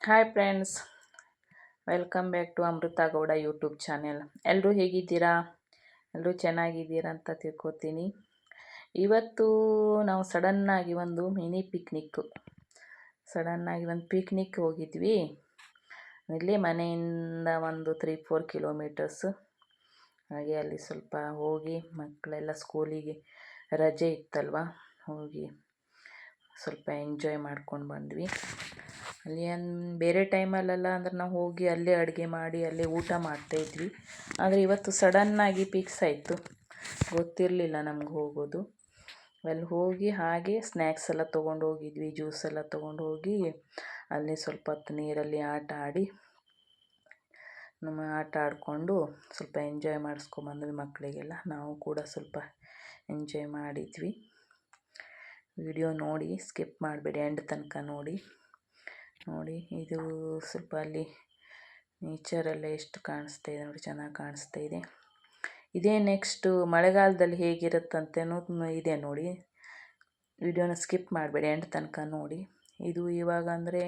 Hi friends welcome back to Amrutha Gowda YouTube channel ಎಲ್ಲರೂ ಹೇಗಿದ್ದೀರಾ? ಎಲ್ಲರೂ ಚೆನ್ನಾಗಿದ್ದೀರಾ ಅಂತ ತಿಳ್ಕೊತೀನಿ. ಇವತ್ತು ನಾವು ಸಡನ್ನಾಗಿ ಒಂದು ಮಿನಿ ಪಿಕ್ನಿಕ್ಕು ಸಡನ್ನಾಗಿ ಒಂದು ಪಿಕ್ನಿಕ್ ಹೋಗಿದ್ವಿ. ಇಲ್ಲಿ ಮನೆಯಿಂದ ಒಂದು ತ್ರೀ ಫೋರ್ ಕಿಲೋಮೀಟರ್ಸು ಹಾಗೆ ಅಲ್ಲಿ ಸ್ವಲ್ಪ ಹೋಗಿ ಮಕ್ಕಳೆಲ್ಲ ಸ್ಕೂಲಿಗೆ ರಜೆ ಇತ್ತಲ್ವ? ಹೋಗಿ ಸ್ವಲ್ಪ ಎಂಜಾಯ್ ಮಾಡ್ಕೊಂಡು ಬಂದ್ವಿ. ಅಲ್ಲಿ ಏನು ಬೇರೆ ಟೈಮಲ್ಲೆಲ್ಲ ಅಂದ್ರೆ ನಾವು ಹೋಗಿ ಅಲ್ಲೇ ಅಡುಗೆ ಮಾಡಿ ಅಲ್ಲೇ ಊಟ ಮಾಡ್ತಾಯಿದ್ವಿ ಆದರೆ ಇವತ್ತು ಸಡನ್ನಾಗಿ ಪಿಕ್ಸ್ ಆಯಿತು. ಗೊತ್ತಿರಲಿಲ್ಲ ನಮ್ಗೆ ಹೋಗೋದು. ಅಲ್ಲಿ ಹೋಗಿ ಹಾಗೆ ಸ್ನ್ಯಾಕ್ಸ್ ಎಲ್ಲ ತೊಗೊಂಡು ಹೋಗಿದ್ವಿ ಜ್ಯೂಸ್ ಎಲ್ಲ ತೊಗೊಂಡು ಹೋಗಿ ಅಲ್ಲಿ ಸ್ವಲ್ಪ ಹೊತ್ತು ನೀರಲ್ಲಿ ಆಟ ಆಡಿ, ನಮ್ಮ ಆಟ ಆಡಿಕೊಂಡು ಸ್ವಲ್ಪ ಎಂಜಾಯ್ ಮಾಡಿಸ್ಕೊಂಬಂದ್ವಿ ಮಕ್ಕಳಿಗೆಲ್ಲ ನಾವು ಕೂಡ ಸ್ವಲ್ಪ ಎಂಜಾಯ್ ಮಾಡಿದ್ವಿ. ವಿಡಿಯೋ ನೋಡಿ ಸ್ಕಿಪ್ ಮಾಡಬೇಡಿ ಎಂಡ್ ತನಕ ನೋಡಿ. ನೋಡಿ, ಇದು ಸ್ವಲ್ಪ ಅಲ್ಲಿ ನೇಚರೆಲ್ಲ ಎಷ್ಟು ಕಾಣಿಸ್ತಾ ಇದೆ ನೋಡಿ, ಚೆನ್ನಾಗಿ ಕಾಣಿಸ್ತಾ ಇದೆ. ಇದೇ ನೆಕ್ಸ್ಟು ಮಳೆಗಾಲದಲ್ಲಿ ಹೇಗಿರುತ್ತಂತೆ ಅನ್ನೋದು ಇದೆ ನೋಡಿ. ವಿಡಿಯೋನ ಸ್ಕಿಪ್ ಮಾಡಬೇಡಿ ಎಂಡ್ ತನಕ ನೋಡಿ. ಇದು ಇವಾಗ ಅಂದರೆ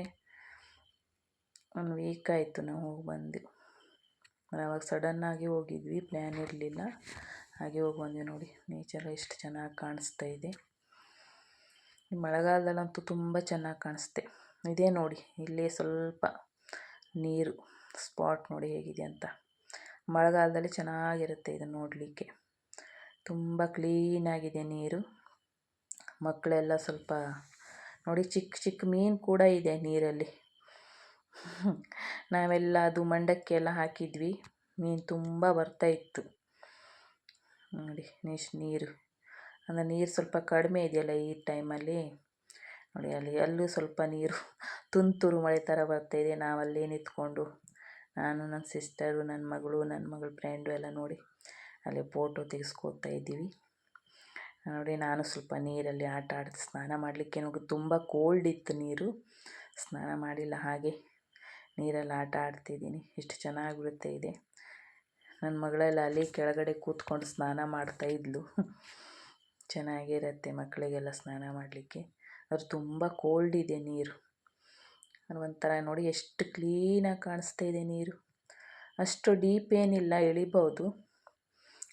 ಒಂದು ವೀಕ್ ಆಯಿತು ನಾವು ಹೋಗಿ ಬಂದು ಅವಾಗ ಸಡನ್ನಾಗಿ ಹೋಗಿದ್ವಿ ಪ್ಲ್ಯಾನ್ ಇರಲಿಲ್ಲ. ಹಾಗೆ ಹೋಗಿ ಬಂದ್ವಿ ನೋಡಿ ನೇಚರ್ ಎಷ್ಟು ಚೆನ್ನಾಗಿ ಕಾಣಿಸ್ತಾ ಇದೆ. ಮಳೆಗಾಲದಲ್ಲಂತೂ ತುಂಬ ಚೆನ್ನಾಗಿ ಕಾಣಿಸುತ್ತೆ ಇದೇ ನೋಡಿ, ಇಲ್ಲಿ ಸ್ವಲ್ಪ ನೀರು ಸ್ಪಾಟ್ ನೋಡಿ ಹೇಗಿದೆ ಅಂತ. ಮಳೆಗಾಲದಲ್ಲಿ ಚೆನ್ನಾಗಿರುತ್ತೆ ಇದು ನೋಡಲಿಕ್ಕೆ. ತುಂಬ ಕ್ಲೀನಾಗಿದೆ ನೀರು. ಮಕ್ಕಳೆಲ್ಲ ಸ್ವಲ್ಪ ನೋಡಿ, ಚಿಕ್ಕ ಚಿಕ್ಕ ಮೀನು ಕೂಡ ಇದೆ ನೀರಲ್ಲಿ. ನಾವೆಲ್ಲ ಅದು ಮಂಡಕ್ಕಿ ಎಲ್ಲ ಹಾಕಿದ್ವಿ. ಮೀನು ತುಂಬ ಬರ್ತಾಯಿತ್ತು ನೋಡಿ, ನೆಕ್ಸ್ಟ್ ನೀರು. ಅಂದರೆ ನೀರು ಸ್ವಲ್ಪ ಕಡಿಮೆ ಇದೆಯಲ್ಲ ಈ ಟೈಮಲ್ಲಿ ನೋಡಿ, ಅಲ್ಲಿ, ಅಲ್ಲೂ ಸ್ವಲ್ಪ ನೀರು, ತುಂತುರು ಮಳೆ ಥರ ಬರ್ತಾಯಿದೆ ನಾವಲ್ಲೇ ನಿಂತ್ಕೊಂಡು, ನಾನು ನನ್ನ ಸಿಸ್ಟರು ನನ್ನ ಮಗಳು ನನ್ನ ಮಗಳ ಫ್ರೆಂಡು ಎಲ್ಲ ನೋಡಿ, ಅಲ್ಲಿ ಫೋಟೋ ತೆಗೆಸ್ಕೋತಾ ಇದ್ದೀವಿ. ನೋಡಿ, ನಾನು ಸ್ವಲ್ಪ ನೀರಲ್ಲಿ ಆಟ ಆಡಿ ಸ್ನಾನ ಮಾಡಲಿಕ್ಕೆ ಹೋಗಿ ತುಂಬ ಕೋಲ್ಡ್ ಇತ್ತು ನೀರು. ಸ್ನಾನ ಮಾಡಿಲ್ಲ, ಹಾಗೆ ನೀರಲ್ಲಿ ಆಟ ಆಡ್ತಿದ್ದೀನಿ ಎಷ್ಟು ಚೆನ್ನಾಗಿ ಬಿಡುತ್ತೆ ಇದೆ. ನನ್ನ ಮಗಳೆಲ್ಲ ಅಲ್ಲಿ ಕೆಳಗಡೆ ಕೂತ್ಕೊಂಡು ಸ್ನಾನ ಮಾಡ್ತಾಯಿದ್ಲು ಚೆನ್ನಾಗಿರುತ್ತೆ ಮಕ್ಕಳಿಗೆಲ್ಲ ಸ್ನಾನ ಮಾಡಲಿಕ್ಕೆ. ಅದು ತುಂಬ ಕೋಲ್ಡ್ ಇದೆ ನೀರು. ಒಂಥರ ನೋಡಿ ಎಷ್ಟು ಕ್ಲೀನಾಗಿ ಕಾಣಿಸ್ತಾ ಇದೆ ನೀರು. ಅಷ್ಟು ಡೀಪ್ ಏನಿಲ್ಲ ಇಳಿಬೋದು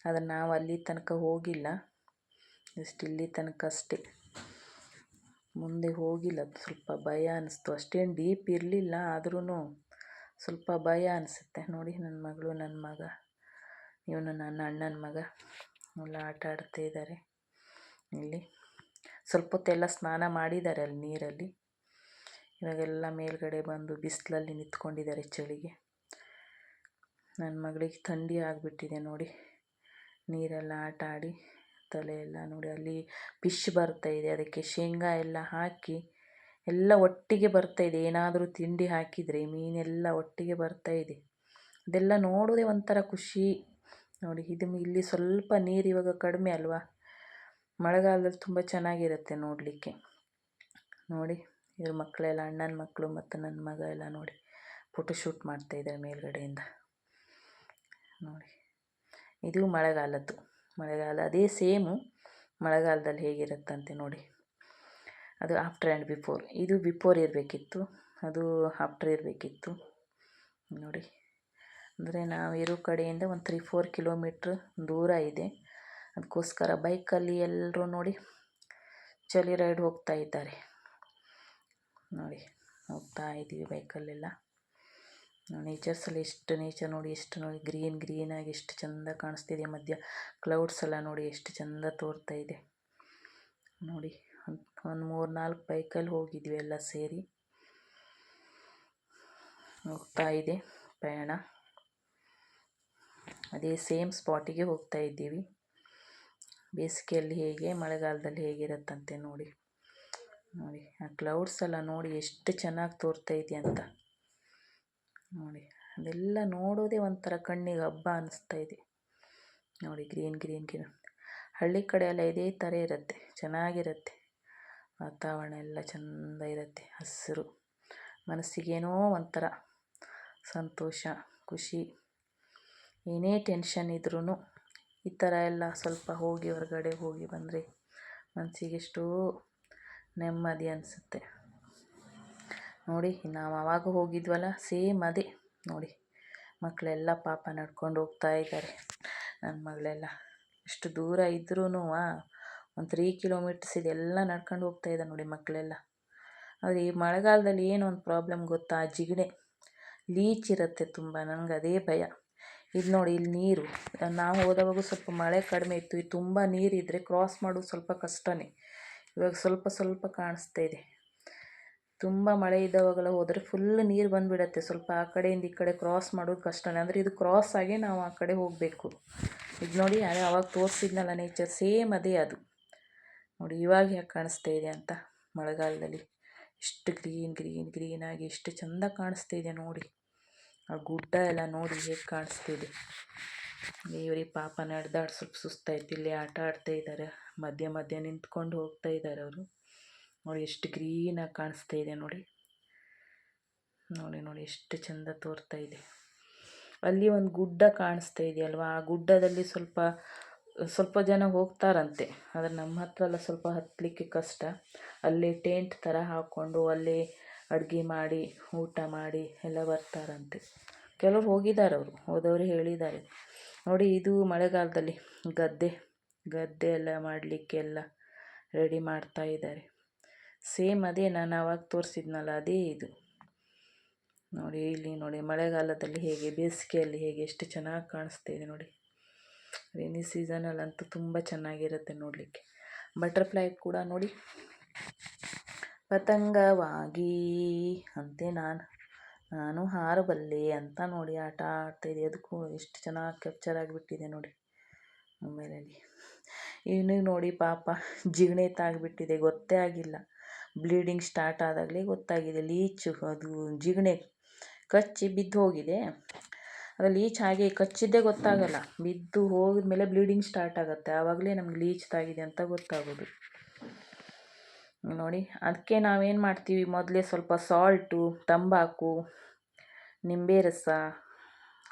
ಆದರೆ ನಾವು ಅಲ್ಲಿ ತನಕ ಹೋಗಿಲ್ಲ. ಜಸ್ಟ್ ಇಲ್ಲಿ ತನಕ ಅಷ್ಟೇ. ಮುಂದೆ ಹೋಗಿಲ್ಲ ಸ್ವಲ್ಪ ಭಯ ಅನ್ನಿಸ್ತು ಅಷ್ಟೇನು ಡೀಪ್ ಇರಲಿಲ್ಲ ಆದ್ರೂ ಸ್ವಲ್ಪ ಭಯ ಅನಿಸುತ್ತೆ. ನೋಡಿ ನನ್ನ ಮಗಳು ನನ್ನ ಮಗ. ಇವನು ನನ್ನ ಅಣ್ಣನ ಮಗ. ಎಲ್ಲ ಆಟ ಆಡ್ತಾ ಇದ್ದಾರೆ ಇಲ್ಲಿ. ಸ್ವಲ್ಪ ಹೊತ್ತೆಲ್ಲ ಸ್ನಾನ ಮಾಡಿದ್ದಾರೆ ಅಲ್ಲಿ ನೀರಲ್ಲಿ. ಇವಾಗೆಲ್ಲ ಮೇಲ್ಗಡೆ ಬಂದು ಬಿಸಿಲಲ್ಲಿ ನಿಂತ್ಕೊಂಡಿದ್ದಾರೆ ಚಳಿಗೆ. ನನ್ನ ಮಗಳಿಗೆ ಥಂಡಿ ಆಗಿಬಿಟ್ಟಿದೆ ನೋಡಿ. ನೀರೆಲ್ಲ ಆಟ ಆಡಿ ತಲೆ ಎಲ್ಲ ನೋಡಿ, ಅಲ್ಲಿ ಫಿಶ್ ಬರ್ತಾ ಇದೆ. ಅದಕ್ಕೆ ಶೇಂಗಾ ಎಲ್ಲ ಹಾಕಿ, ಎಲ್ಲ ಒಟ್ಟಿಗೆ ಬರ್ತಾ ಇದೆ. ಏನಾದರೂ ತಿಂಡಿ ಹಾಕಿದರೆ, ಮೀನೆಲ್ಲ ಒಟ್ಟಿಗೆ ಬರ್ತಾ ಇದೆ. ಅದೆಲ್ಲ ನೋಡೋದೇ ಒಂಥರ ಖುಷಿ. ನೋಡಿ, ಇದು ಇಲ್ಲಿ ಸ್ವಲ್ಪ ನೀರು ಇವಾಗ ಕಡಿಮೆ ಅಲ್ವಾ? ಮಳೆಗಾಲದಲ್ಲಿ ತುಂಬ ಚೆನ್ನಾಗಿರುತ್ತೆ ನೋಡಲಿಕ್ಕೆ. ನೋಡಿ, ಇವ್ರ ಮಕ್ಕಳೆಲ್ಲ, ಅಣ್ಣನ ಮಕ್ಕಳು ಮತ್ತು ನನ್ನ ಮಗ ಎಲ್ಲ ನೋಡಿ ಫೋಟೋಶೂಟ್ ಮಾಡ್ತಾಯಿದ್ದಾರೆ ಮೇಲ್ಗಡೆಯಿಂದ. ನೋಡಿ, ಇದು ಮಳೆಗಾಲದ್ದು. ಮಳೆಗಾಲ, ಅದೇ ಸೇಮು ಮಳೆಗಾಲದಲ್ಲಿ ಹೇಗಿರುತ್ತಂತೆ ನೋಡಿ. ಅದು ಆಫ್ಟರ್ ಆ್ಯಂಡ್ ಬಿಫೋರ್ ಇದು ಬಿಫೋರ್ ಇರಬೇಕಿತ್ತು, ಅದು ಆಫ್ಟರ್ ಇರಬೇಕಿತ್ತು. ನೋಡಿ, ಅಂದರೆ ನಾವು ಇರೋ ಕಡೆಯಿಂದ ಒಂದು ತ್ರೀ ಫೋರ್ ಕಿಲೋಮೀಟ್ರ್ ದೂರ ಇದೆ. ಅದಕ್ಕೋಸ್ಕರ ಬೈಕಲ್ಲಿ ಎಲ್ಲರೂ ನೋಡಿ ಚಳಿ ರೈಡ್ ಹೋಗ್ತಾ ಇದ್ದಾರೆ. ನೋಡಿ, ಹೋಗ್ತಾ ಇದ್ದೀವಿ ಬೈಕಲ್ಲೆಲ್ಲ. ನೇಚರ್ಸಲ್ಲಿ ಎಷ್ಟು ನೇಚರ್ ನೋಡಿ, ಎಷ್ಟು ನೋಡಿ, ಗ್ರೀನ್ ಗ್ರೀನಾಗಿ ಎಷ್ಟು ಚೆಂದ ಕಾಣಿಸ್ತಿದೆ. ಮಧ್ಯ ಕ್ಲೌಡ್ಸ್ ಎಲ್ಲ ನೋಡಿ, ಎಷ್ಟು ಚೆಂದ ತೋರ್ತಾ ಇದೆ. ನೋಡಿ ಒಂದು ಮೂರು ನಾಲ್ಕು ಬೈಕಲ್ಲಿ ಹೋಗಿದ್ವಿ ಎಲ್ಲ ಸೇರಿ. ಹೋಗ್ತಾ ಇದೆ ಪ್ರಯಾಣ. ಅದೇ ಸೇಮ್ ಸ್ಪಾಟಿಗೆ ಹೋಗ್ತಾ ಇದ್ದೀವಿ. ಬೇಸಿಗೆಯಲ್ಲಿ ಹೇಗೆ, ಮಳೆಗಾಲದಲ್ಲಿ ಹೇಗಿರುತ್ತಂತೆ ನೋಡಿ. ನೋಡಿ, ಆ ಕ್ಲೌಡ್ಸ್ ಎಲ್ಲ ನೋಡಿ ಎಷ್ಟು ಚೆನ್ನಾಗಿ ತೋರ್ತಾ ಅಂತ. ನೋಡಿ, ಅದೆಲ್ಲ ನೋಡೋದೇ ಒಂಥರ ಕಣ್ಣಿಗೆ ಹಬ್ಬ ಇದೆ. ನೋಡಿ ಗ್ರೀನ್ ಗ್ರೀನ್ ಗ್ರೀನ್ ಹಳ್ಳಿ ಕಡೆ ಎಲ್ಲ ಇದೇ ಥರ ಇರುತ್ತೆ, ಚೆನ್ನಾಗಿರುತ್ತೆ. ವಾತಾವರಣ ಎಲ್ಲ ಚೆಂದ ಇರುತ್ತೆ, ಹಸಿರು. ಮನಸ್ಸಿಗೇನೋ ಒಂಥರ ಸಂತೋಷ, ಖುಷಿ. ಏನೇ ಟೆನ್ಷನ್ ಇದ್ರೂ ಈ ಥರ ಎಲ್ಲ ಸ್ವಲ್ಪ ಹೋಗಿ ಹೊರಗಡೆ ಹೋಗಿ ಬಂದರೆ ಮನಸ್ಸಿಗೆ ಎಷ್ಟೋ ನೆಮ್ಮದಿ ಅನಿಸುತ್ತೆ. ನೋಡಿ, ನಾವು ಆವಾಗ ಹೋಗಿದ್ವಲ್ಲ, ಸೇಮ್ ಅದೇ. ನೋಡಿ, ಮಕ್ಕಳೆಲ್ಲ ಪಾಪ ನಡ್ಕೊಂಡು ಹೋಗ್ತಾ ಇದ್ದಾರೆ. ನನ್ನ ಮಗಳೆಲ್ಲ ಎಷ್ಟು ದೂರ ಇದ್ರೂ ಒಂದು ತ್ರೀ ಕಿಲೋಮೀಟರ್ಸ್ ಇದೆಲ್ಲ ನಡ್ಕೊಂಡು ಹೋಗ್ತಾ ಇದ್ದಾರೆ ನೋಡಿ ಮಕ್ಕಳೆಲ್ಲ. ಆದರೆ ಈ ಮಳೆಗಾಲದಲ್ಲಿ ಏನು ಒಂದು ಪ್ರಾಬ್ಲಮ್ ಗೊತ್ತಾ? ಜಿಗಣೆ. ಲೀಚ್ ಇರುತ್ತೆ ತುಂಬ, ನನಗೆ ಅದೇ ಭಯ. ಇದು ನೋಡಿ ಇಲ್ಲಿ ನೀರು. ನಾವು ಹೋದವಾಗ ಸ್ವಲ್ಪ ಮಳೆ ಕಡಿಮೆ ಇತ್ತು. ಇದು ತುಂಬ ನೀರಿದ್ದರೆ ಕ್ರಾಸ್ ಮಾಡೋದು ಸ್ವಲ್ಪ ಕಷ್ಟನೇ. ಇವಾಗ ಸ್ವಲ್ಪ ಸ್ವಲ್ಪ ಕಾಣಿಸ್ತಾ ಇದೆ. ತುಂಬ ಮಳೆ ಇದ್ದಾವಾಗೆಲ್ಲ ಹೋದರೆ ಫುಲ್ ನೀರು ಬಂದುಬಿಡತ್ತೆ. ಸ್ವಲ್ಪ ಆ ಕಡೆಯಿಂದ ಈ ಕಡೆ ಕ್ರಾಸ್ ಮಾಡೋದು ಕಷ್ಟನೇ. ಅಂದರೆ ಇದು ಕ್ರಾಸ್ ಆಗಿ ನಾವು ಆ ಕಡೆ ಹೋಗಬೇಕು. ಇದು ನೋಡಿ ಅದೇ ಅವಾಗ ತೋರಿಸಿದ್ನಲ್ಲ ನೇಚರ್ ಸೇಮ್ ಅದೇ ಅದು. ನೋಡಿ, ಇವಾಗ ಯಾಕೆ ಕಾಣಿಸ್ತಾ ಇದೆ ಅಂತ ಮಳೆಗಾಲದಲ್ಲಿ. ಇಷ್ಟು ಗ್ರೀನ್ ಗ್ರೀನ್ ಗ್ರೀನ್ ಆಗಿ ಎಷ್ಟು ಚೆಂದ ಕಾಣಿಸ್ತಾ ಇದೆ ನೋಡಿ. ಆ ಗುಡ್ಡ ಎಲ್ಲ ನೋಡಿ ಹೇಗೆ ಕಾಣಿಸ್ತಿದೆ. ಇವ್ರಿಗೆ ಪಾಪ ನಡೆದಾಡಿ ಸ್ವಲ್ಪ ಸುಸ್ತಾಯ್ತು ಇಲ್ಲಿ ಆಟ ಆಡ್ತಾ ಇದ್ದಾರೆ. ಮಧ್ಯ ಮಧ್ಯ ನಿಂತ್ಕೊಂಡು ಹೋಗ್ತಾ ಇದ್ದಾರೆ ಅವರು. ನೋಡಿ ಎಷ್ಟು ಗ್ರೀನಾಗಿ ಕಾಣಿಸ್ತಾ ಇದೆ ನೋಡಿ. ನೋಡಿ ನೋಡಿ ಎಷ್ಟು ಚಂದ ತೋರ್ತಾ ಇದೆ. ಅಲ್ಲಿ ಒಂದು ಗುಡ್ಡ ಕಾಣಿಸ್ತಾ ಇದೆಯಲ್ವಾ ಆ ಗುಡ್ಡದಲ್ಲಿ ಸ್ವಲ್ಪ ಸ್ವಲ್ಪ ಜನ ಹೋಗ್ತಾರಂತೆ. ಆದರೆ ನಮ್ಮ ಹತ್ರ ಎಲ್ಲ ಸ್ವಲ್ಪ ಹತ್ತಲಿಕ್ಕೆ ಕಷ್ಟ. ಅಲ್ಲಿ ಟೆಂಟ್ ಥರ ಹಾಕ್ಕೊಂಡು ಅಲ್ಲಿ ಅಡುಗೆ ಮಾಡಿ, ಊಟ ಮಾಡಿ ಎಲ್ಲ ಬರ್ತಾರಂತೆ. ಕೆಲವ್ರು ಹೋಗಿದ್ದಾರೆ ಅವರು, ಹೋದವರು ಹೇಳಿದ್ದಾರೆ. ನೋಡಿ ಇದು ಮಳೆಗಾಲದಲ್ಲಿ ಗದ್ದೆ ಗದ್ದೆ ಎಲ್ಲ ಮಾಡಲಿಕ್ಕೆಲ್ಲ ರೆಡಿ ಮಾಡ್ತಾ ಇದ್ದಾರೆ. ಸೇಮ್ ಅದೇ ನಾನು ಆವಾಗ ತೋರಿಸಿದ್ನಲ್ಲ, ಅದೇ ಇದು. ನೋಡಿ ಇಲ್ಲಿ ನೋಡಿ ಮಳೆಗಾಲದಲ್ಲಿ ಹೇಗೆ, ಬೇಸಿಗೆಯಲ್ಲಿ ಹೇಗೆ ಎಷ್ಟು ಚೆನ್ನಾಗಿ ಕಾಣಿಸ್ತಾ ಇದೆ ನೋಡಿ. ರೇನಿ ಸೀಸನಲ್ಲಂತೂ ತುಂಬ ಚೆನ್ನಾಗಿರುತ್ತೆ ನೋಡಲಿಕ್ಕೆ. ಬಟರ್ಫ್ಲೈ ಕೂಡ ನೋಡಿ. ಪತಂಗವಾಗಿ. ಅಂತೆ ನಾನು ನಾನು ಹಾರಬಲ್ಲೆ ಅಂತ ನೋಡಿ ಆಟ ಆಡ್ತಾಯಿದ್ದೆ. ಅದಕ್ಕೂ ಎಷ್ಟು ಚೆನ್ನಾಗಿ ಕ್ಯಾಪ್ಚರ್ ಆಗಿಬಿಟ್ಟಿದೆ ನೋಡಿ ಮೊಬೈಲಲ್ಲಿ. ಇವನಿಗೆ ನೋಡಿ ಪಾಪ ಜಿಗಣೆ ತಾಗಿಬಿಟ್ಟಿದೆ, ಗೊತ್ತೇ ಆಗಿಲ್ಲ. ಬ್ಲೀಡಿಂಗ್ ಸ್ಟಾರ್ಟ್ ಆದಾಗಲೇ ಗೊತ್ತಾಗಿದೆ ಲೀಚು ಅದು ಜಿಗಣೆ ಕಚ್ಚಿ ಬಿದ್ದು ಹೋಗಿದೆ. ಅದು ಲೀಚ್ ಹಾಗೆ ಕಚ್ಚಿದ್ದೇ ಗೊತ್ತಾಗಲ್ಲ. ಬಿದ್ದು ಹೋಗಿದ್ಮೇಲೆ ಬ್ಲೀಡಿಂಗ್ ಸ್ಟಾರ್ಟ್ ಆಗುತ್ತೆ. ಆವಾಗಲೇ ನಮ್ಗೆ ಲೀಚ್ ತಾಗಿದೆ ಅಂತ ಗೊತ್ತಾಗೋದು. ನೋಡಿ. ಅದಕ್ಕೆ ನಾವೇನು ಮಾಡ್ತೀವಿ? ಮೊದಲೇ ಸ್ವಲ್ಪ ಸಾಲ್ಟು ತಂಬಾಕು, ನಿಂಬೆ ರಸ,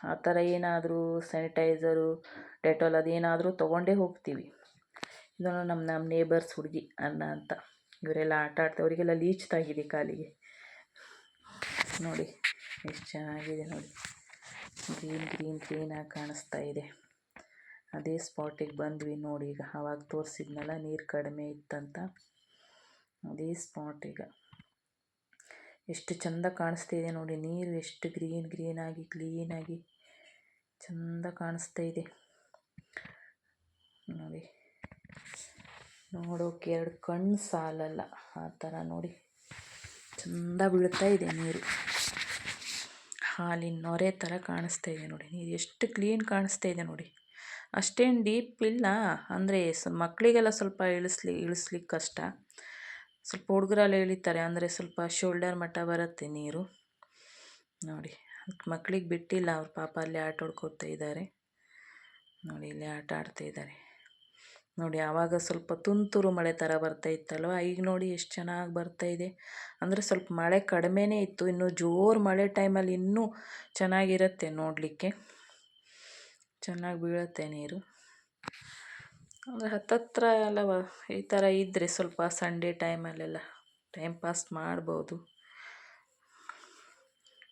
ಆ ಥರ ಏನಾದರೂ ಸ್ಯಾನಿಟೈಸರು ಡೆಟಾಲ್ ಅದೇನಾದರೂ ತೊಗೊಂಡೇ ಹೋಗ್ತೀವಿ. ಇದನ್ನು ನಮ್ಮ ನಮ್ಮ ನೇಬರ್ಸ್ ಹುಡುಗಿ ಅನ್ನ ಅಂತ. ಇವರೆಲ್ಲ ಆಟ ಆಡ್ತಾ, ಅವರಿಗೆಲ್ಲ ಲೀಚ್ ತಾಗಿದೆ ಕಾಲಿಗೆ. ನೋಡಿ, ಎಷ್ಟು ಚೆನ್ನಾಗಿದೆ ನೋಡಿ. ಗ್ರೀನ್ ಗ್ರೀನ್ ಗ್ರೀನಾಗಿ ಕಾಣಿಸ್ತಾ ಇದೆ. ಅದೇ ಸ್ಪಾಟಿಗೆ ಬಂದ್ವಿ ನೋಡಿ ಈಗ. ಅವಾಗ ತೋರಿಸಿದ್ನಲ್ಲ ನೀರು ಕಡಿಮೆ ಇತ್ತಂತ. ಅದೇ ಸ್ಪಾಟ್ ಈಗ. ಎಷ್ಟು ಚಂದ ಕಾಣಿಸ್ತಾ ನೋಡಿ, ನೀರು ಎಷ್ಟು ಗ್ರೀನ್ ಗ್ರೀನಾಗಿ ಕ್ಲೀನಾಗಿ ಚಂದ ಕಾಣಿಸ್ತಾ ಇದೆ. ನೋಡಿ, ನೋಡೋಕೆ ಎರಡು ಕಣ್ಣು ಸಾಲಲ್ಲ, ಆ ಥರ ನೋಡಿ. ಚಂದ ಬೀಳ್ತಾ ಇದೆ ನೀರು. ಹಾಲಿನ ನೊರೆ ಥರ ಕಾಣಿಸ್ತಾ ಇದೆ ನೋಡಿ, ನೀರು ಎಷ್ಟು ಕ್ಲೀನ್ ಕಾಣಿಸ್ತಾ ಇದೆ ನೋಡಿ. ಅಷ್ಟೇನು ಡೀಪ್ ಇಲ್ಲ, ಅಂದರೆ ಮಕ್ಕಳಿಗೆಲ್ಲ ಸ್ವಲ್ಪ ಇಳಿಸ್ಲಿ ಇಳಿಸ್ಲಿಕ್ಕೆ ಕಷ್ಟ. ಸ್ವಲ್ಪ ಹುಡುಗರಲ್ಲಿ ಇಳಿತಾರೆ ಅಂದರೆ ಸ್ವಲ್ಪ ಶೋಲ್ಡರ್ ಮಟ್ಟ ಬರುತ್ತೆ ನೀರು. ನೋಡಿ ಮಕ್ಕಳಿಗೆ ಬಿಟ್ಟಿಲ್ಲ, ಅವ್ರ ಪಾಪ ಅಲ್ಲಿ ಆಟ ಆಡ್ಕೊತಾ ಇದ್ದಾರೆ ನೋಡಿ, ಇಲ್ಲಿ ಆಟ ಆಡ್ತಾ ಇದ್ದಾರೆ ನೋಡಿ ಆವಾಗ ಸ್ವಲ್ಪ ತುಂತುರು ಮಳೆ ಥರ ಬರ್ತಾ ಇತ್ತಲ್ವ? ಈಗ ನೋಡಿ ಎಷ್ಟು ಚೆನ್ನಾಗಿ ಬರ್ತಾ ಇದೆ. ಅಂದರೆ ಸ್ವಲ್ಪ ಮಳೆ ಕಡಿಮೆನೇ ಇತ್ತು, ಇನ್ನು ಜೋರು ಮಳೆ ಟೈಮಲ್ಲಿ ಇನ್ನೂ ಚೆನ್ನಾಗಿರುತ್ತೆ ನೋಡಲಿಕ್ಕೆ. ಚೆನ್ನಾಗಿ ಬೀಳುತ್ತೆ ನೀರು. ಅಂದರೆ ಹತ್ತತ್ರ ಎಲ್ಲ ಈ ಥರ ಇದ್ದರೆ ಸ್ವಲ್ಪ ಸಂಡೇ ಟೈಮಲ್ಲೆಲ್ಲ ಟೈಮ್ ಪಾಸ್ ಮಾಡ್ಬೋದು.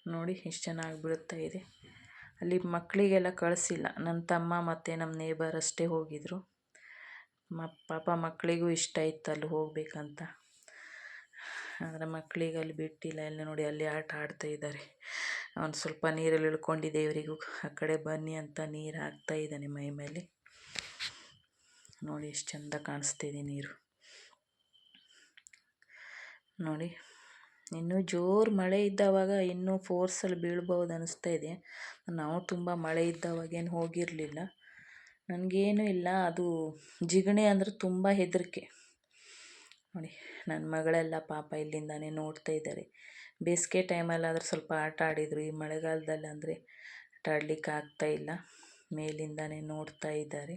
ನೋಡಿ ಎಷ್ಟು ಚೆನ್ನಾಗಿ ಬೀಳುತ್ತಾ ಇದೆ. ಅಲ್ಲಿ ಮಕ್ಕಳಿಗೆಲ್ಲ ಕಳಿಸಿಲ್ಲ. ನನ್ನ ತಮ್ಮ ಮತ್ತು ನಮ್ಮ ನೇಬರ್ ಅಷ್ಟೇ ಹೋಗಿದ್ರು. ಮ, ಪಾಪ ಮಕ್ಕಳಿಗೂ ಇಷ್ಟ ಇತ್ತು ಅಲ್ಲಿ ಹೋಗಬೇಕಂತ. ಆದರೆ ಮಕ್ಕಳಿಗೆ ಅಲ್ಲಿ ಬಿಟ್ಟಿಲ್ಲ. ಎಲ್ಲ ನೋಡಿ ಅಲ್ಲಿ ಆಟ ಆಡ್ತಾ ಇದ್ದಾರೆ. ಅವ್ನು ಸ್ವಲ್ಪ ನೀರಲ್ಲಿ ಇಳ್ಕೊಂಡಿದ್ದೆ ಇವರಿಗೂ ಆ ಕಡೆ ಬನ್ನಿ ಅಂತ ನೀರು ಹಾಕ್ತಾ ಇದ್ದಾನೆ ಮೈ ಮೇಲೆ. ನೋಡಿ ಎಷ್ಟು ಚಂದ ಕಾಣಿಸ್ತಿದೆ ನೀರು. ನೋಡಿ, ಇನ್ನೂ ಜೋರು ಮಳೆ ಇದ್ದವಾಗ ಇನ್ನೂ ಫೋರ್ಸಲ್ಲಿ ಬೀಳ್ಬೋದು ಅನ್ನಿಸ್ತಾ ಇದೆ. ನಾವು ತುಂಬ ಮಳೆ ಇದ್ದಾವಾಗೇನು ಹೋಗಿರಲಿಲ್ಲ. ನನಗೇನು ಇಲ್ಲ, ಅದು ಜಿಗಣೆ ಅಂದರೆ ತುಂಬ ಹೆದರಿಕೆ. ನೋಡಿ ನನ್ನ ಮಗಳೆಲ್ಲ ಪಾಪ ಇಲ್ಲಿಂದಾನೇ ನೋಡ್ತಾ ಇದ್ದಾರೆ. ಬೇಸಿಗೆ ಟೈಮಲ್ಲಾದರೂ ಸ್ವಲ್ಪ ಆಟ ಆಡಿದರು. ಈ ಮಳೆಗಾಲದಲ್ಲಿ ಅಂದರೆ ಆಟ ಆಡ್ಲಿಕ್ಕೆ ಇಲ್ಲ. ಮೇಲಿಂದಾನೇ ನೋಡ್ತಾ ಇದ್ದಾರೆ.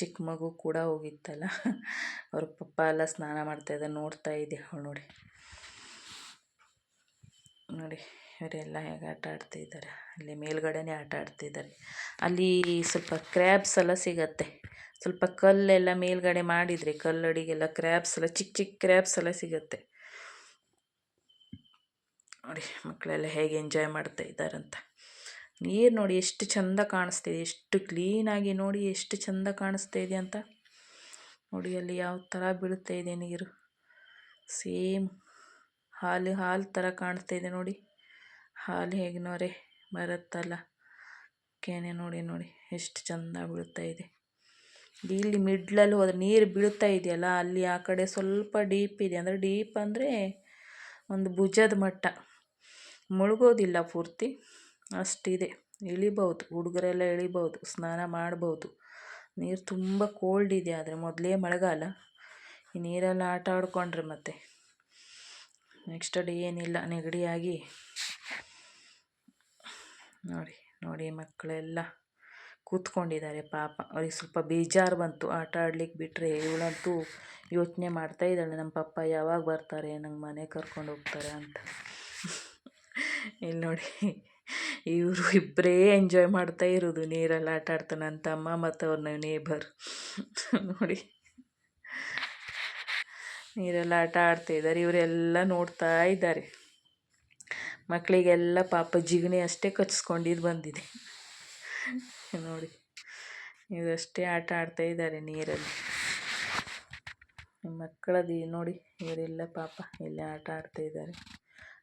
ಚಿಕ್ಕ ಮಗು ಕೂಡ ಹೋಗಿತ್ತಲ್ಲ. ಅವ್ರ ಪಪ್ಪ ಎಲ್ಲ ಸ್ನಾನ ಮಾಡ್ತಾಯಿದ್ದಾರೆ ನೋಡ್ತಾ ಇದ್ದೆ ಅವಳು ನೋಡಿ. ನೋಡಿ, ಇವರೆಲ್ಲ ಹೇಗೆ ಆಟ ಆಡ್ತಿದ್ದಾರೆ ಅಲ್ಲಿ ಮೇಲ್ಗಡೆನೇ ಆಟ ಆಡ್ತಿದ್ದಾರೆ ಅಲ್ಲಿ ಸ್ವಲ್ಪ ಕ್ರ್ಯಾಬ್ಸ್ ಎಲ್ಲ ಸಿಗತ್ತೆ. ಸ್ವಲ್ಪ ಕಲ್ಲೆಲ್ಲ ಮೇಲ್ಗಡೆ ಮಾಡಿದರೆ ಕಲ್ಲಡಿಗೆಲ್ಲ ಕ್ರ್ಯಾಬ್ಸ್ ಎಲ್ಲ, ಚಿಕ್ಕ ಚಿಕ್ಕ ಕ್ರ್ಯಾಬ್ಸ್ ಎಲ್ಲ ಸಿಗತ್ತೆ. ನೋಡಿ, ಮಕ್ಕಳೆಲ್ಲ ಹೇಗೆ ಎಂಜಾಯ್ ಮಾಡ್ತಾ ಇದ್ದಾರಂತ. ನೀರು ನೋಡಿ ಎಷ್ಟು ಚಂದ ಕಾಣಿಸ್ತಿದೆ ಎಷ್ಟು ಕ್ಲೀನಾಗಿ ನೋಡಿ ಎಷ್ಟು ಚಂದ ಕಾಣಿಸ್ತಾ ಇದೆ ಅಂತ. ನೋಡಿ ಅಲ್ಲಿ ಯಾವ ಥರ ಬೀಳುತ್ತಾ ಇದೆ ನೀರು. ಸೇಮ್ ಹಾಲು ಹಾಲು ಥರ ಕಾಣಿಸ್ತಾ ಇದೆ ನೋಡಿ. ಹಾಲು ಹೇಗೆ ನೋರೆ ಬರುತ್ತಲ್ಲ. ಕೆನೆ ನೋಡಿ ನೋಡಿ ಎಷ್ಟು ಚಂದ ಬೀಳ್ತಾ ಇದೆ. ಇಲ್ಲಿ ಮಿಡ್ಲಲ್ಲಿ ಹೋದ್ರೆ ನೀರು ಬೀಳ್ತಾ ಇದೆಯಲ್ಲ, ಅಲ್ಲಿ ಆ ಕಡೆ ಸ್ವಲ್ಪ ಡೀಪ್ ಇದೆ. ಅಂದರೆ ಡೀಪ್ ಅಂದರೆ ಒಂದು ಭುಜದ ಮಟ್ಟ. ಮುಳುಗೋದಿಲ್ಲ ಪೂರ್ತಿ. ಅಷ್ಟಿದೆ. ಇಳಿಬಹುದು ಹುಡುಗರೆಲ್ಲ ಇಳಿಬಹುದು, ಸ್ನಾನ ಮಾಡಬಹುದು. ನೀರು ತುಂಬ ಕೋಲ್ಡ್ ಇದೆ ಆದರೆ ಮೊದಲೇ ಮಳೆಗಾಲ. ಈ ನೀರೆಲ್ಲ ಆಟ ಆಡಿಕೊಂಡ್ರೆ ಮತ್ತೆ ನೆಕ್ಸ್ಟ್ ಡೇ ಏನಿಲ್ಲ, ನೆಗಡಿಯಾಗಿ. ನೋಡಿ ನೋಡಿ ಮಕ್ಕಳೆಲ್ಲ ಕೂತ್ಕೊಂಡಿದ್ದಾರೆ ಪಾಪ. ಅವ್ರಿಗೆ ಸ್ವಲ್ಪ ಬೇಜಾರು ಬಂತು. ಆಟ ಆಡ್ಲಿಕ್ಕೆ ಬಿಟ್ಟರೆ ಇವಳಂತೂ ಯೋಚನೆ ಮಾಡ್ತಾ ಇದ್ದಾಳೆ. ನಮ್ಮ ಪಪ್ಪ ಯಾವಾಗ ಬರ್ತಾರೆ, ನಂಗೆ ಮನೆ ಕರ್ಕೊಂಡು ಹೋಗ್ತಾರೆ ಅಂತ. ಇಲ್ಲಿ ನೋಡಿ. ಇವರು ಇಬ್ಬರೇ ಎಂಜಾಯ್ ಮಾಡ್ತಾ ಇರೋದು, ನೀರಲ್ಲಿ ಆಟ ಆಡ್ತಾನೆ ನನ್ನ ತಮ್ಮ ಮತ್ತು ಅವ್ರ ನೇಬರ್ ನೋಡಿ. ನೀರೆಲ್ಲ ಆಟ ಆಡ್ತಾ ಇದ್ದಾರೆ ಇವರೆಲ್ಲ ನೋಡ್ತಾ ಇದ್ದಾರೆ ಮಕ್ಕಳಿಗೆಲ್ಲ ಪಾಪ ಜಿಗಣಿ ಅಷ್ಟೇ ಕಚ್ಚಿಸ್ಕೊಂಡಿದ್ದು ಬಂದಿದೆ. ನೋಡಿ. ಇವರಷ್ಟೇ ಆಟ ಆಡ್ತಾ ಇದ್ದಾರೆ ನೀರಲ್ಲಿ. ಮಕ್ಕಳದು ನೋಡಿ, ಇವರೆಲ್ಲ ಪಾಪ ಎಲ್ಲ ಆಟ ಆಡ್ತಾ ಇದ್ದಾರೆ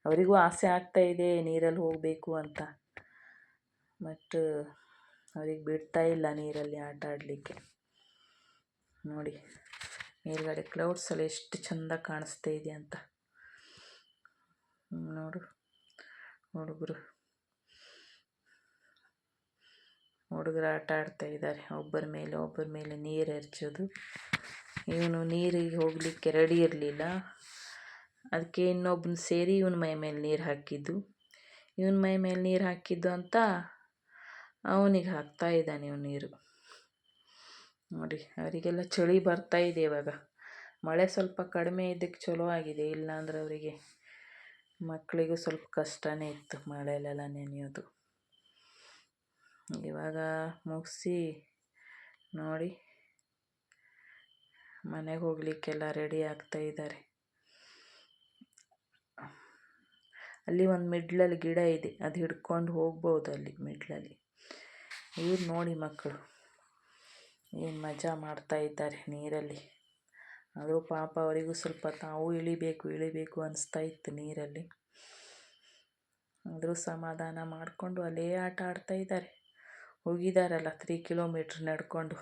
ಅವರಿಗೂ ಆಸೆ ಆಗ್ತಾ ಇದೆ ನೀರಲ್ಲಿ ಹೋಗಬೇಕು ಅಂತ. ಬಟ್ ಅವ್ರಿಗೆ ಬಿಡ್ತಾ ಇಲ್ಲ ನೀರಲ್ಲಿ ಆಟ ಆಡಲಿಕ್ಕೆ ನೋಡಿ, ಮೇಲ್ಗಡೆ ಕ್ಲೌಡ್ಸ್ ಎಲ್ಲ ಎಷ್ಟು ಚಂದ ಕಾಣಿಸ್ತಾ ಇದೆ ಅಂತ. ನೋಡು ಹುಡುಗರು ಹುಡುಗರು ಆಟ ಆಡ್ತಾ ಇದ್ದಾರೆ. ಒಬ್ಬರ ಮೇಲೆ ಒಬ್ಬರ ಮೇಲೆ ನೀರು ಎರಚೋದು ಇವನು ನೀರಿಗೆ ಹೋಗಲಿಕ್ಕೆ ರೆಡಿ ಇರಲಿಲ್ಲ. ಅದಕ್ಕೆ ಇನ್ನೊಬ್ಬನ ಸೇರಿ ಇವನ ಮೈ ಮೇಲೆ ನೀರು ಹಾಕಿದ್ದು. ಇವನ ಮೈ ಮೇಲೆ ನೀರು ಹಾಕಿದ್ದು ಅಂತ ಅವನಿಗೆ ಹಾಕ್ತಾ ಇದ್ದಾನೆ ಇವ್ ನೀರು. ನೋಡಿ, ಅವರಿಗೆಲ್ಲ ಚಳಿ ಬರ್ತಾ ಇದೆ ಇವಾಗ. ಮಳೆ ಸ್ವಲ್ಪ ಕಡಿಮೆ ಇದ್ದಕ್ಕೆ ಚಲೋ ಆಗಿದೆ, ಇಲ್ಲಾಂದ್ರೆ ಅವರಿಗೆ ಮಕ್ಕಳಿಗೂ ಸ್ವಲ್ಪ ಕಷ್ಟನೇ ಇತ್ತು ಮಳೆಯಲ್ಲೆಲ್ಲ ನೆನೆಯೋದು. ಇವಾಗ ಮುಗಿಸಿ ನೋಡಿ, ಮನೆಗೆ ಹೋಗ್ಲಿಕ್ಕೆಲ್ಲ ರೆಡಿ ಆಗ್ತಾ ಇದ್ದಾರೆ. ಅಲ್ಲಿ ಒಂದು ಮಿಡ್ಲಲ್ಲಿ ಗಿಡ ಇದೆ, ಅದು ಹಿಡ್ಕೊಂಡು ಹೋಗ್ಬೋದು ಅಲ್ಲಿ ಮಿಡ್ಲಲ್ಲಿ. ಇವ್ರು ನೋಡಿ ಮಕ್ಕಳು ಏನು ಮಜಾ ಮಾಡ್ತಾ ಇದ್ದಾರೆ ನೀರಲ್ಲಿ. ಆದರೂ ಪಾಪ ಅವರಿಗೂ ಸ್ವಲ್ಪ ತಾವು ಇಳಿಬೇಕು ಇಳಿಬೇಕು ಅನಿಸ್ತಾ ಇತ್ತು ನೀರಲ್ಲಿ. ಆದರೂ ಸಮಾಧಾನ ಮಾಡಿಕೊಂಡು ಅಲ್ಲೇ ಆಟ ಆಡ್ತಾ ಇದ್ದಾರೆ. ಹೋಗಿದ್ದಾರಲ್ಲ ತ್ರೀ ಕಿಲೋಮೀಟ್ರ್ ನಡ್ಕೊಂಡು.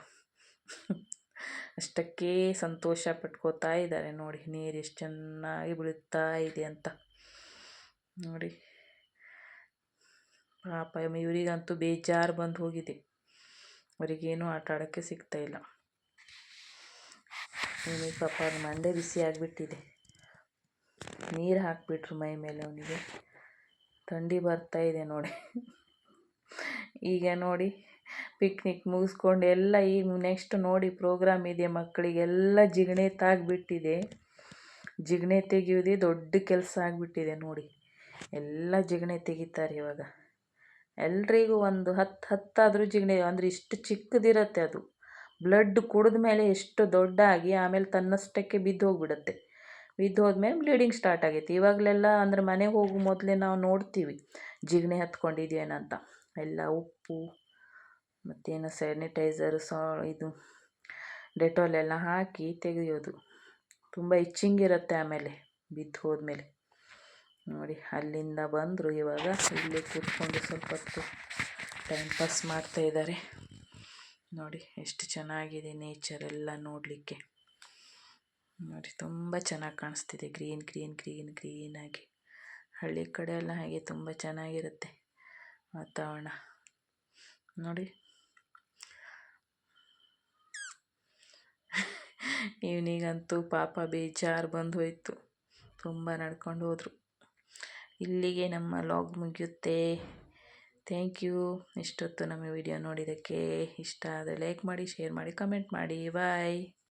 ಅಷ್ಟಕ್ಕೇ ಸಂತೋಷ ಪಟ್ಕೋತಾ ಇದ್ದಾರೆ ನೋಡಿ ನೀರು ಎಷ್ಟು ಚೆನ್ನಾಗಿ ಬೀಳುತ್ತಾ ಇದೆ ಅಂತ. ನೋಡಿ. ಪಾಪ ಇವರಿಗಂತೂ ಬೇಜಾರು ಬಂದು ಹೋಗಿದೆ. ಅವರಿಗೇನು ಆಟ ಆಡೋಕ್ಕೆ ಸಿಗ್ತಾ ಇಲ್ಲ. ಇವನಿಗೆ ಪಾಪ ಮಂಡೆ ಬಿಸಿ ಆಗಿಬಿಟ್ಟಿದೆ. ನೀರು ಹಾಕಿಬಿಟ್ರು ಮೈ ಮೇಲೆ ಅವನಿಗೆ. ಥಂಡಿ ಬರ್ತಾ ಇದೆ ನೋಡಿ. ಈಗ ನೋಡಿ ಪಿಕ್ನಿಕ್ ಮುಗಿಸ್ಕೊಂಡು ಎಲ್ಲ ಈಗ ನೆಕ್ಸ್ಟ್ ನೋಡಿ ಪ್ರೋಗ್ರಾಮ್ ಇದೆ ಮಕ್ಕಳಿಗೆಲ್ಲ ಜಿಗಣೆ ತಾಗಿಬಿಟ್ಟಿದೆ. ಜಿಗಣೆ ತೆಗೆಯೋದೇ ದೊಡ್ಡ ಕೆಲಸ ಆಗಿಬಿಟ್ಟಿದೆ ನೋಡಿ. ಎಲ್ಲ ಜಿಗಣೆ ತೆಗಿತಾರೆ ಇವಾಗ. ಎಲ್ರಿಗೂ ಒಂದು ಹತ್ತು ಹತ್ತಾದರೂ ಜಿಗಣೆ ಅಂದರೆ ಇಷ್ಟು ಚಿಕ್ಕದಿರುತ್ತೆ ಅದು. ಬ್ಲಡ್ ಕುಡಿದ ಮೇಲೆ ಎಷ್ಟು ದೊಡ್ಡಾಗಿ ಆಮೇಲೆ ತನ್ನಷ್ಟಕ್ಕೆ ಬಿದ್ದು ಹೋಗ್ಬಿಡುತ್ತೆ. ಬಿದ್ದು ಹೋದ್ಮೇಲೆ ಬ್ಲೀಡಿಂಗ್ ಸ್ಟಾರ್ಟ್ ಆಗೈತಿ. ಇವಾಗಲೆಲ್ಲ ಅಂದರೆ ಮನೆಗೆ ಹೋಗೋ ಮೊದಲೇ ನಾವು ನೋಡ್ತೀವಿ. ಜಿಗಣೆ ಹತ್ಕೊಂಡಿದೆಯೇನಂತ ಎಲ್ಲ ಉಪ್ಪು, ಮತ್ತೇನು ಸ್ಯಾನಿಟೈಸರ್ ಸಾ, ಇದು, ಡೆಟಾಲ್ ಎಲ್ಲ ಹಾಕಿ ತೆಗೆಯೋದು. ತುಂಬ ಇಚ್ಚಿಂಗ್ ಇರುತ್ತೆ ಆಮೇಲೆ ಬಿದ್ದು ಹೋದ್ಮೇಲೆ. ನೋಡಿ, ಅಲ್ಲಿಂದ ಬಂದರು. ಇವಾಗ ಇಲ್ಲಿ ಕೂತ್ಕೊಂಡು ಸ್ವಲ್ಪ ಹೊತ್ತು ಟೈಮ್ ಪಾಸ್ ಮಾಡ್ತಾ ಇದ್ದಾರೆ ನೋಡಿ, ಎಷ್ಟು ಚೆನ್ನಾಗಿದೆ ನೇಚರ್ ಎಲ್ಲ ನೋಡಲಿಕ್ಕೆ. ನೋಡಿ, ತುಂಬ ಚೆನ್ನಾಗಿ ಕಾಣಿಸ್ತಿದೆ. ಗ್ರೀನ್ ಗ್ರೀನ್ ಗ್ರೀನ್ ಗ್ರೀನಾಗಿ ಹಳ್ಳಿ ಕಡೆ ಎಲ್ಲ ಹಾಗೆ ತುಂಬ ಚೆನ್ನಾಗಿರುತ್ತೆ ವಾತಾವರಣ. ನೋಡಿ. ಇವನಿಗಂತೂ ಪಾಪ ಬೇಜಾರು ಬಂದು ಹೋಯಿತು ತುಂಬ ನಡ್ಕೊಂಡು ಹೋದರು. ಇಲ್ಲಿಗೆ ನಮ್ಮ ಲಾಗ್ ಮುಗಿಯುತ್ತೆ. ಥ್ಯಾಂಕ್ ಯು ಇಷ್ಟೊತ್ತು ನಮ್ಮ ವಿಡಿಯೋ ನೋಡಿದ್ದಕ್ಕೆ ಇಷ್ಟ ಆದರೆ ಲೈಕ್ ಮಾಡಿ ಶೇರ್ ಮಾಡಿ ಕಮೆಂಟ್ ಮಾಡಿ. ಬಾಯ್